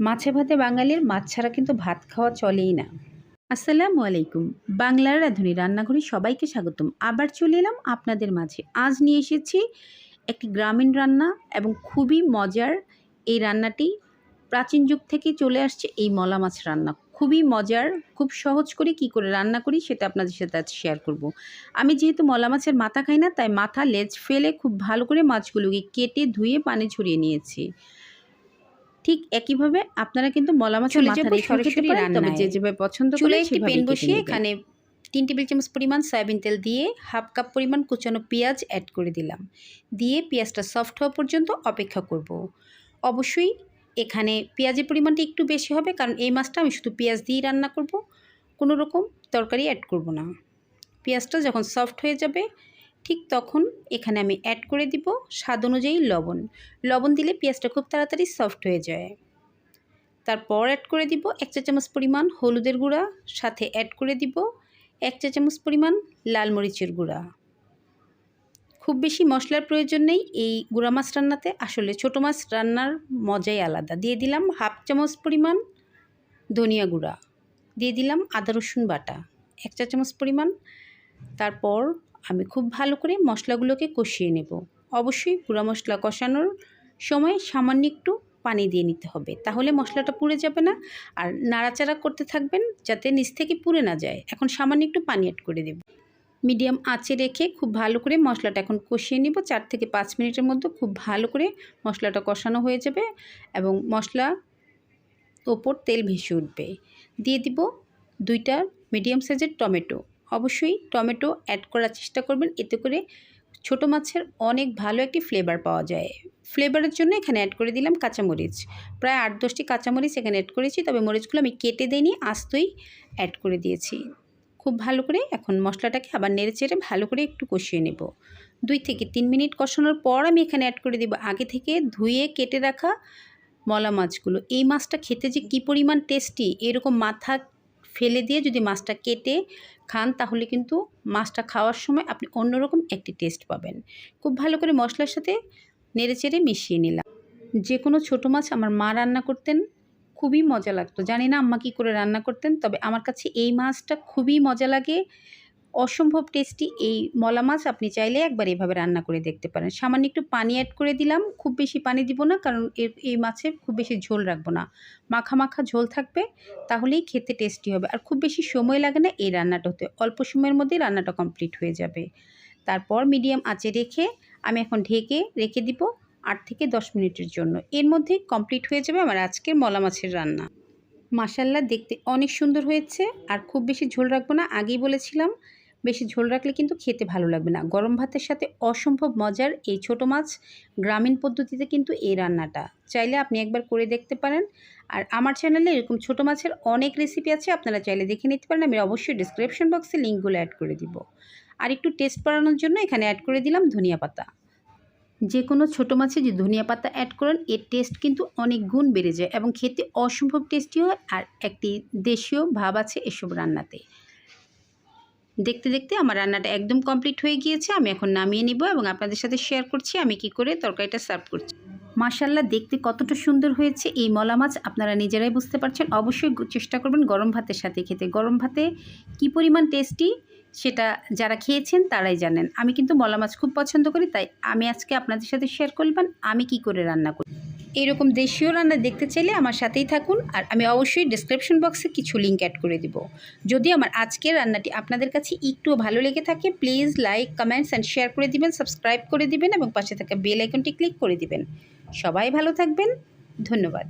মাছে ভাতে বাঙালির মাছ ছাড়া কিন্তু ভাত খাওয়া চলেই না। আসসালামু আলাইকুম। বাংলার রাঁধুনি রান্নাঘরে সবাইকে স্বাগতম। আবার চলে এলাম আপনাদের মাঝে। আজ নিয়ে এসেছি একটি গ্রামীণ রান্না এবং খুবই মজার এই রান্নাটি। প্রাচীন যুগ থেকে চলে আসছে এই মলা মাছ রান্না। খুবই মজার, খুব সহজ করে কি করে রান্না করি সেটা আপনাদের সাথে আজ শেয়ার করব। আমি যেহেতু মলা মাছের মাথা খাই না, তাই মাথা লেজ ফেলে খুব ভালো করে মাছগুলোকে কেটে ধুয়ে পানি ছড়িয়ে নিয়েছি। ঠিক একইভাবে আপনারা কিন্তু মলা মাছের চলে মাথা যাব রেখেও খেতে সরাসরি রান্নায়। যে যেভাবে পছন্দ করে একটি বসিয়ে এখানে তিন টেবিল চামচ পরিমাণ সয়াবিন তেল দিয়ে হাফ কাপ পরিমাণ কুচানো পেঁয়াজ অ্যাড করে দিলাম দিয়ে পেঁয়াজটা সফট হওয়া পর্যন্ত অপেক্ষা করব। অবশ্যই এখানে পেঁয়াজের পরিমাণটা একটু বেশি হবে কারণ এই মাছটা আমি শুধু পেঁয়াজ দিয়েই রান্না করব কোনো রকম তরকারি অ্যাড করব না পেঁয়াজটা যখন সফট হয়ে যাবে ঠিক তখন এখানে আমি অ্যাড করে দিব স্বাদ অনুযায়ী লবণ। লবণ দিলে পেঁয়াজটা খুব তাড়াতাড়ি সফট হয়ে যায়। তারপর অ্যাড করে দিব এক চা চামচ পরিমাণ হলুদের গুঁড়া, সাথে অ্যাড করে দিব এক চা চামচ পরিমাণ লাল মরিচের গুঁড়া। খুব বেশি মশলার প্রয়োজন নেই, এই গুঁড়া মাছ রান্নাতে আসলে ছোটো মাছ রান্নার মজাই আলাদা। দিয়ে দিলাম হাফ চামচ পরিমাণ ধনিয়া গুঁড়া। দিয়ে দিলাম আদা রসুন বাটা, এক চা চামচ পরিমাণ। তারপর আমি খুব ভালো করে মশলাগুলোকে কষিয়ে নেব। অবশ্যই গুঁড়া মশলা কষানোর সময় সামান্য একটু পানি দিয়ে নিতে হবে। তাহলে মশলাটা পুড়ে যাবে না। আর নাড়াচাড়া করতে থাকবেন যাতে নিচ থেকে পুড়ে না যায়। এখন সামান্য একটু পানি অ্যাড করে দেব। মিডিয়াম আঁচে রেখে খুব ভালো করে মশলাটা এখন কষিয়ে নিব। চার থেকে পাঁচ মিনিটের মধ্যে খুব ভালো করে মশলাটা কষানো হয়ে যাবে এবং মশলা ওপর তেল ভেসে উঠবে। দিয়ে দিব দুইটা মিডিয়াম সাইজের টমেটো। অবশ্যই টমেটো অ্যাড করার চেষ্টা করবেন। এতে করে ছোটো মাছের অনেক ভালো একটি ফ্লেভার পাওয়া যায়। ফ্লেভারের জন্য এখানে অ্যাড করে দিলাম কাঁচামরিচ। প্রায় আট দশটি কাঁচামরিচ এখানে অ্যাড করেছি, তবে মরিচগুলো আমি কেটে দিইনি, আস্তই অ্যাড করে দিয়েছি। খুব ভালো করে এখন মশলাটাকে আবার নেড়ে চেড়ে ভালো করে একটু কষিয়ে নেব। দুই থেকে তিন মিনিট কষানোর পর আমি এখানে অ্যাড করে দেবো আগে থেকে ধুয়ে কেটে রাখা মলা মাছগুলো। এই মাছটা খেতে যে কী পরিমাণ টেস্টি এরকম মাথা ফেলে দিয়ে যদি মাছটা কেটে খান, তাহলে কিন্তু মাছটা খাওয়ার সময় আপনি অন্যরকম একটি টেস্ট পাবেন। খুব ভালো করে মশলার সাথে নেড়েচেড়ে মিশিয়ে নিলাম। যে কোনো ছোটো মাছ আমার মা রান্না করতেন, খুবই মজা লাগতো। জানি না আম্মা কী করে রান্না করতেন, তবে আমার কাছে এই মাছটা খুবই মজা লাগে। অসম্ভব টেস্টি এই মলা মাছ আপনি চাইলে একবার এভাবে রান্না করে দেখতে পারেন। সামান্য একটু পানি অ্যাড করে দিলাম, খুব বেশি পানি দিব না কারণ এর, এই মাছে খুব বেশি ঝোল রাখব না। মাখা মাখা ঝোল থাকবে, তাহলেই খেতে টেস্টি হবে। আর খুব বেশি সময় লাগে না এই রান্নাটা হতে, অল্প সময়ের মধ্যেই রান্নাটা কমপ্লিট হয়ে যাবে। তারপর মিডিয়াম আঁচে রেখে আমি এখন ঢেকে রেখে দিব আট থেকে দশ মিনিটের জন্য। এর মধ্যে কমপ্লিট হয়ে যাবে আমার আজকের মলা মাছের রান্না। মাসাল্লা দেখতে অনেক সুন্দর হয়েছে, আর খুব বেশি ঝোল রাখব না, আগেই বলেছিলাম বেশি ঝোল রাখলে কিন্তু খেতে ভালো লাগবে না। গরম ভাতের সাথে অসম্ভব মজার এই ছোট মাছ গ্রামীণ পদ্ধতিতে কিন্তু এই রান্নাটা। চাইলে আপনি একবার করে দেখতে পারেন। আর আমার চ্যানেলে এরকম ছোট মাছের অনেক রেসিপি আছে, আপনারা চাইলে দেখে নিতে পারেন। আমি অবশ্যই ডিসক্রিপশন বক্সে লিঙ্কগুলো অ্যাড করে দিব। আর একটু টেস্ট বাড়ানোর জন্য এখানে অ্যাড করে দিলাম ধনিয়া পাতা। যে কোনো ছোটো মাছে যে ধনিয়া পাতা অ্যাড করেন, এর টেস্ট কিন্তু অনেক গুণ বেড়ে যায় এবং খেতে অসম্ভব টেস্টি হয়। আর একটি দেশীয় ভাব আছে এসব রান্নাতে। দেখতে দেখতে আমার রান্নাটা একদম কমপ্লিট হয়ে গিয়েছে। আমি এখন নামিয়ে নিব এবং আপনাদের সাথে শেয়ার করছি আমি কি করে তরকারিটা সার্ভ করছি। মাশাল্লাহ দেখতে কতটা সুন্দর হয়েছে এই মলা মাছ। আপনারা নিজেরাই বুঝতে পারছেন। অবশ্যই চেষ্টা করবেন গরম ভাতের সাথে খেতে। গরম ভাতে কি পরিমাণ টেস্টি সেটা যারা খেয়েছেন তারাই জানেন। আমি কিন্তু মলা মাছ খুব পছন্দ করি, তাই আমি আজকে আপনাদের সাথে শেয়ার করলাম আমি কি করে রান্না করি। এইরকম দেশীয় রান্না দেখতে চাইলে আমার সাথেই থাকুন আর আমি অবশ্যই ডিসক্রিপশন বক্সে কিছু লিঙ্ক অ্যাড করে দিব। যদি আমার আজকের রান্নাটি আপনাদের কাছে একটুও ভালো লেগে থাকে please like comments and share করে দিবেন সাবস্ক্রাইব করে দিবেন এবং পাশে থাকা বেল আইকনটি ক্লিক করে দিবেন। সবাই ভালো থাকবেন। ধন্যবাদ।